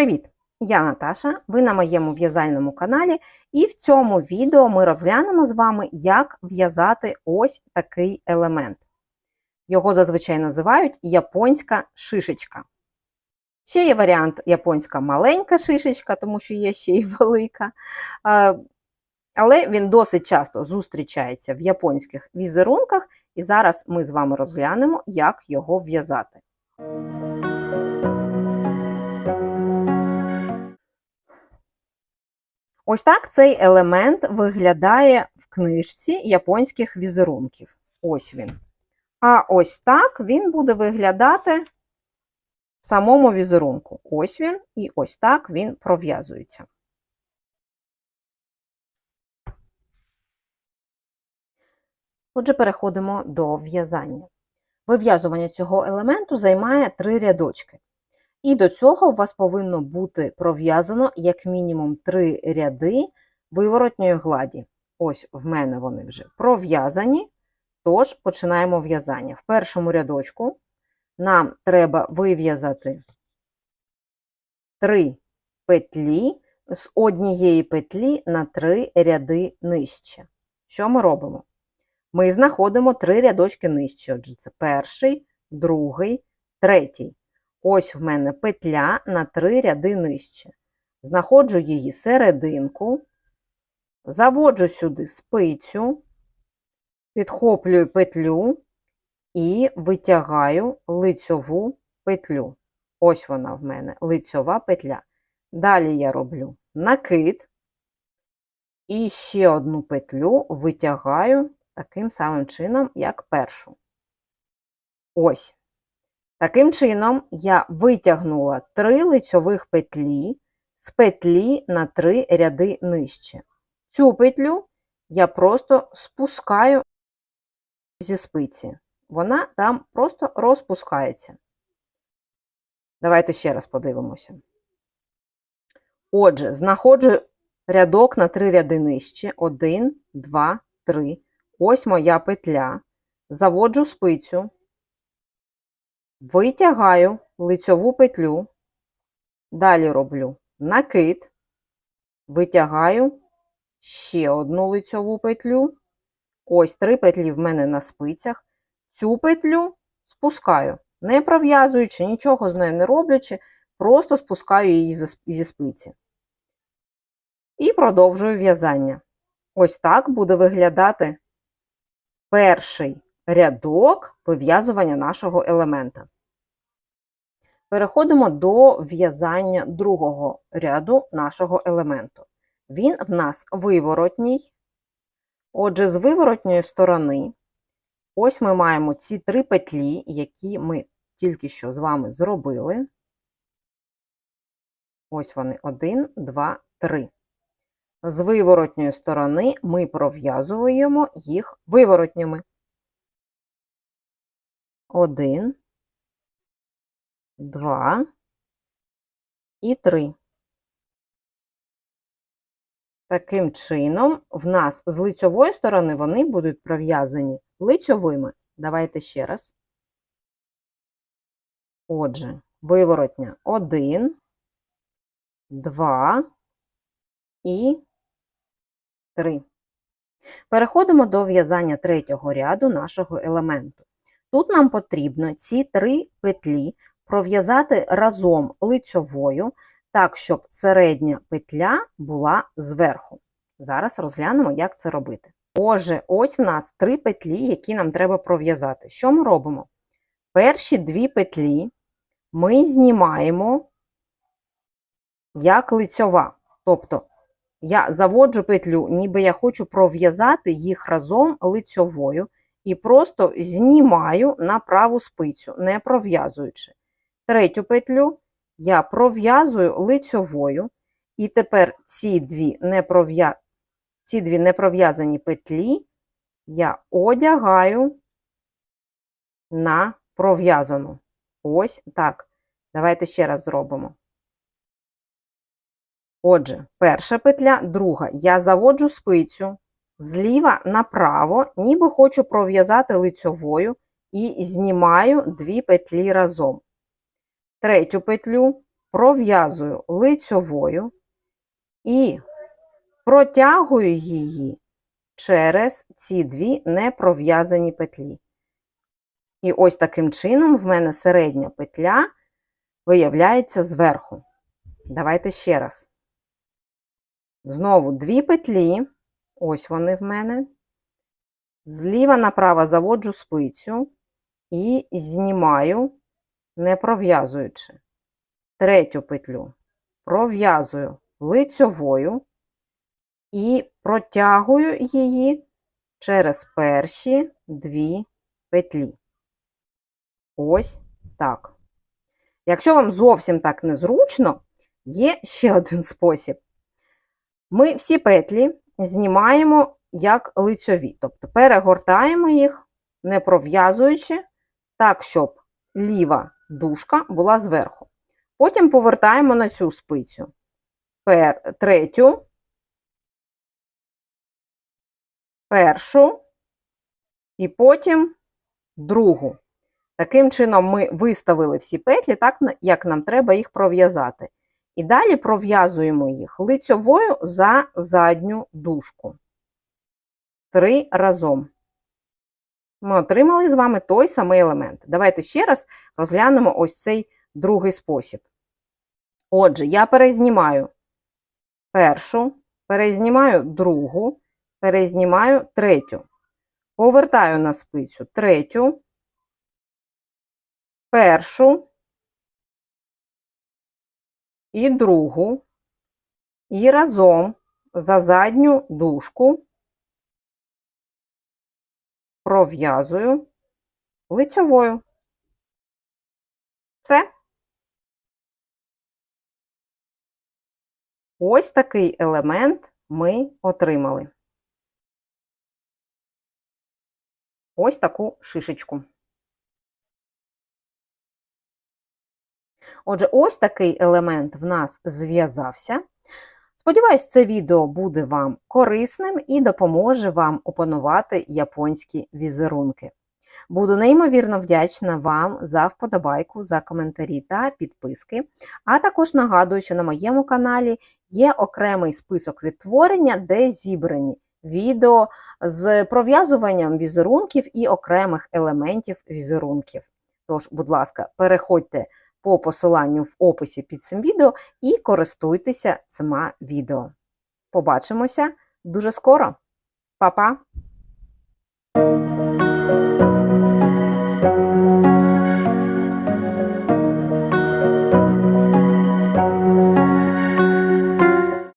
Привіт! Я Наташа, ви на моєму в'язальному каналі, і в цьому відео ми розглянемо з вами, як в'язати ось такий елемент. Його зазвичай називають японська шишечка. Ще є варіант японська маленька шишечка, тому що є ще й велика. Але він досить часто зустрічається в японських візерунках, і зараз ми з вами розглянемо, як його в'язати. Ось так цей елемент виглядає в книжці японських візерунків. Ось він. А ось так він буде виглядати в самому візерунку. Ось він, і ось так він пров'язується. Отже, переходимо до в'язання. Вив'язування цього елементу займає три рядочки. І до цього у вас повинно бути пров'язано як мінімум три ряди виворотньої гладі. Ось в мене вони вже пров'язані, тож починаємо в'язання. В першому рядочку нам треба вив'язати три петлі з однієї петлі на три ряди нижче. Що ми робимо? Ми знаходимо три рядочки нижче. Отже, це перший, другий, третій. Ось в мене петля на три ряди нижче. Знаходжу її серединку, заводжу сюди спицю, підхоплюю петлю і витягаю лицьову петлю. Ось вона в мене лицьова петля. Далі я роблю накид і ще одну петлю витягаю таким самим чином, як першу. Ось. Таким чином, я витягнула три лицьових петлі з петлі на три ряди нижче. Цю петлю я просто спускаю зі спиці. Вона там просто розпускається. Давайте ще раз подивимося. Отже, знаходжу рядок на три ряди нижче. Один, два, три. Ось моя петля. Заводжу спицю. Витягаю лицьову петлю, далі роблю накид, витягаю ще одну лицьову петлю. Ось три петлі в мене на спицях. Цю петлю спускаю, не пров'язуючи, нічого з нею не роблячи, просто спускаю її зі спиці. І продовжую в'язання. Ось так буде виглядати перший рядок вив'язування нашого елемента. Переходимо до в'язання другого ряду нашого елементу. Він в нас виворотній. Отже, з виворотньої сторони, ось ми маємо ці три петлі, які ми тільки що з вами зробили. Ось вони: один, два, три. З виворотньої сторони ми пров'язуємо їх виворотніми. Один, два і три. Таким чином, в нас з лицьової сторони вони будуть пров'язані лицьовими. Давайте ще раз. Отже, виворотня один, два і три. Переходимо до в'язання третього ряду нашого елементу. Тут нам потрібно ці три петлі пров'язати разом лицьовою, так, щоб середня петля була зверху. Зараз розглянемо, як це робити. Отже, ось в нас три петлі, які нам треба пров'язати. Що ми робимо? Перші дві петлі ми знімаємо як лицьова. Тобто, я заводжу петлю, ніби я хочу пров'язати їх разом лицьовою і просто знімаю на праву спицю, не пров'язуючи. Третю петлю я пров'язую лицьовою, і тепер ці дві непров'язані петлі я одягаю на пров'язану. Ось так. Давайте ще раз зробимо. Отже, перша петля, друга. Я заводжу спицю зліва направо, ніби хочу пров'язати лицьовою, і знімаю дві петлі разом. Третю петлю пров'язую лицьовою і протягую її через ці дві непров'язані петлі. І ось таким чином в мене середня петля виявляється зверху. Давайте ще раз. Знову дві петлі, ось вони в мене. Зліва направо заводжу спицю і знімаю, не пров'язуючи. Третю петлю пров'язую лицьовою і протягую її через перші дві петлі. Ось так. Якщо вам зовсім так незручно, є ще один спосіб. Ми всі петлі знімаємо як лицьові, тобто перегортаємо їх, не пров'язуючи, так, щоб ліва дужка була зверху. Потім повертаємо на цю спицю Пер, третю, першу і потім другу. Таким чином, ми виставили всі петлі, так, як нам треба їх пров'язати. І далі пров'язуємо їх лицьовою за задню дужку. Три разом. Ми отримали з вами той самий елемент. Давайте ще раз розглянемо ось цей другий спосіб. Отже, я перезнімаю першу, перезнімаю другу, перезнімаю третю. Повертаю на спицю третю, першу і другу, і разом за задню дужку пров'язую лицьовою. Все. Ось такий елемент ми отримали. Ось таку шишечку. Отже, ось такий елемент в нас зв'язався. Сподіваюсь, це відео буде вам корисним і допоможе вам опанувати японські візерунки. Буду неймовірно вдячна вам за вподобайку, за коментарі та підписки. А також нагадую, що на моєму каналі є окремий список відтворення, де зібрані відео з пров'язуванням візерунків і окремих елементів візерунків. Тож, будь ласка, переходьте по посиланню в описі під цим відео і користуйтеся цими відео. Побачимося дуже скоро. Па-па!